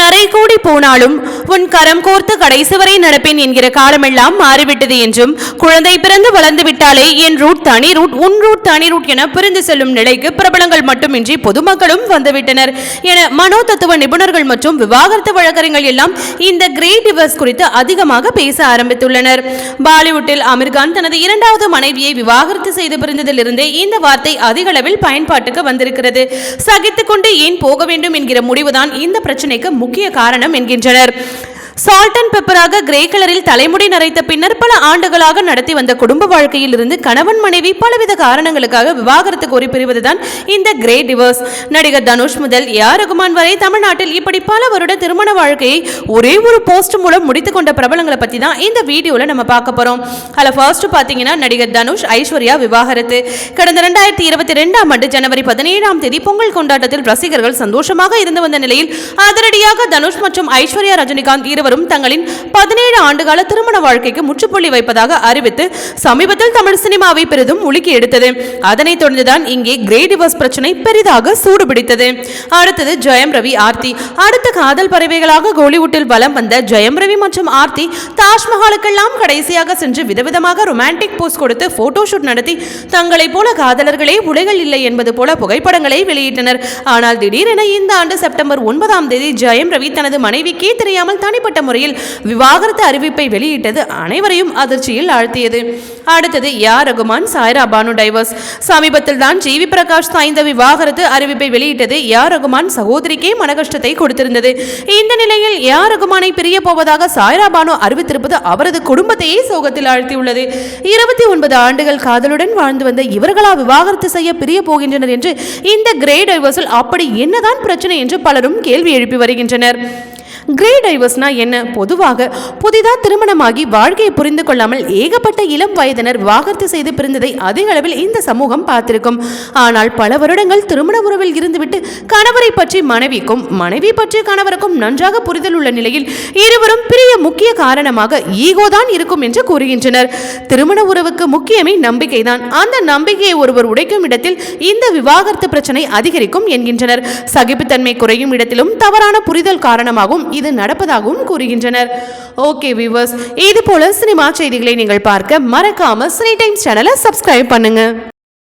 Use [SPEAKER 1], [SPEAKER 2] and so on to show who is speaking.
[SPEAKER 1] நரை கூடி போனாலும் உன் கரம் கோர்த்து கடைசி வரை நடப்பேன் என்கிற காலமெல்லாம் மாறிவிட்டது என்றும் குழந்தை பிறந்து வளர்ந்து விட்டாலே என் ரூட் தனி ரூட் உன் ரூட் தனி ரூட் என பிரிந்து செல்லும் நிலைக்கு பிரபலங்கள் மட்டுமின்றி பொதுமக்களும் வந்துவிட்டனர். என மனோ தத்துவ நிபுணர்கள் மற்றும் விவாகரத்து வழக்கறிஞர்கள் எல்லாம் இந்த கிரேட் டிவர்ஸ் குறித்து அதிகமாக பேச ஆரம்பித்துள்ளனர். பாலிவுட்டில் அமீர்கான் தனது இரண்டாவது மனைவியை விவாகரத்து செய்து பிரிந்ததிலிருந்தே இந்த வார்த்தை அதிக அளவில் பயன்பாட்டுக்கு வந்திருக்கிறது. சகித்துக்கொண்டு ஏன் போக வேண்டும் என்கிற முடிவுதான் இந்த பிரச்சனைக்கு முக்கிய காரணம் என்கின்றனர். சால்ட் அண்ட் பெப்பராக கிரே கலரில் தலைமுடி நரைத்த பின்னர் பல ஆண்டுகளாக நடத்தி வந்த குடும்ப வாழ்க்கையில் இருந்து கணவன் மனைவி பலவித காரணங்களுக்காக விவாகரத்து கோரி பிரிவதுதான் இந்த கிரே டிவர்ஸ் நடிகர் தனுஷ் முதல் ஏ ஆர் ரகுமான் வரை தமிழ்நாட்டில் இப்படி பல வருட திருமண வாழ்க்கையை ஒரே ஒரு போஸ்ட் மூலம் முடித்து கொண்ட பிரபலங்களை பத்தி தான் இந்த வீடியோல நம்ம பார்க்க போறோம். அதில் ஃபர்ஸ்ட் பாத்தீங்கன்னா நடிகர் தனுஷ் ஐஸ்வர்யா விவாகரத்து. கடந்த ரெண்டாயிரத்தி இருபத்தி ரெண்டாம் ஆண்டு ஜனவரி பதினேழாம் தேதி பொங்கல் கொண்டாட்டத்தில் ரசிகர்கள் சந்தோஷமாக இருந்து வந்த நிலையில் அதிரடியாக தனுஷ் மற்றும் ஐஸ்வர்யா ரஜினிகாந்த் இருவரும் தங்களின் பதினேழு ஆண்டுகால திருமண வாழ்க்கைக்கு முற்றுப்புள்ளி வைப்பதாக அறிவித்து சமீபத்தில் தமிழ் சினிமாவை பெரிதும் உலுக்கி எடுத்தது. அதனைத் தொடர்ந்துதான் இங்கே கிரே டிவர்ஸ் பிரச்சனை பெரிதாக சூடுபிடித்தது. அடுத்தது ஜெயம் ரவி ஆர்த்தி. அடுத்த காதல் பறவைகளாக கோலிவுட்டில் வலம் வந்த ஜெயம் ரவி மற்றும் ஆர்த்தி தாஜ்மஹாலுக்கெல்லாம் கடைசியாக சென்று விதவிதமாக ரொமான்டிக் போஸ் கொடுத்து போட்டோ ஷூட் நடத்தி தங்களைப் போல காதலர்களே உடைகள் இல்லை என்பது போல புகைப்படங்களை வெளியிட்டனர். ஆனால் திடீரென இந்த ஆண்டு செப்டம்பர் ஒன்பதாம் தேதி ஜெயம் ரவி தனது மனைவிக்கே தெரியாமல் தனிப்பட்ட முறையில் விவாகரத்து அறிவிப்பை வெளியிட்டது அனைவரையும் அதிர்ச்சியில் ஆழ்த்தியது. அடுத்தது யா ரகுமான் சாய்ரா பானு டைவர்ஸ். சமீபத்தில் தான் ஜிவி பிரகாஷ் சாய்ந்த விவாகரத்து அறிவிப்பை வெளியிட்டது. யா ரகுமான் சகோதரிக்கே மனகஷ்டத்தை கொடுத்திருந்தது. இந்த நிலையில் யா ரகுமானை பிரிய போவதாக சாய்ரா பானு அறிவித்திருப்பது அவரது குடும்பத்தையே சோகத்தில் ஆழ்த்தியுள்ளது. இருபத்தி ஒன்பது ஆண்டுகள் காதலுடன் வாழ்ந்து வந்த இவர்களா விவாகரத்து செய்ய பிரிய போகின்றனர் என்று இந்த கிரே டைவர்ஸில் அப்படி என்னதான் பிரச்சனை என்று பலரும் கேள்வி எழுப்பி வருகின்றனர். கிரே டைவர்ஸ்னா என்ன? பொதுவாக புதிதாக திருமணமாகி வாழ்க்கையை புரிந்து கொள்ளாமல் ஏகப்பட்ட இளம் வயதினர் வாகர்த்து செய்து பிரிந்ததை அதிக அளவில் இந்த சமூகம் பார்த்திருக்கும். ஆனால் பல வருடங்கள் திருமண உறவில் இருந்துவிட்டு கணவரை பற்றி மனைவிக்கும் மனைவி பற்றி கணவருக்கும் நன்றாக புரிதல் உள்ள நிலையில் இருவரும் பிரிய முக்கிய காரணமாக ஈகோ தான் இருக்கும் என்று கூறுகின்றனர். திருமண உறவுக்கு முக்கியமே நம்பிக்கைதான். அந்த நம்பிக்கையை ஒருவர் உடைக்கும் இடத்தில் இந்த விவாகரத்து பிரச்சனை அதிகரிக்கும் என்கின்றனர். சகிப்புத்தன்மை குறையும் இடத்திலும் தவறான புரிதல் காரணமாகவும் இது நடப்பதாகவும் கூறுகின்றனர். ஓகே வியூவர்ஸ் இது போல சினிமா செய்திகளை நீங்கள் பார்க்க மறக்காம சினி டைம்ஸ் சேனலை சப்ஸ்கிரைப் பண்ணுங்க.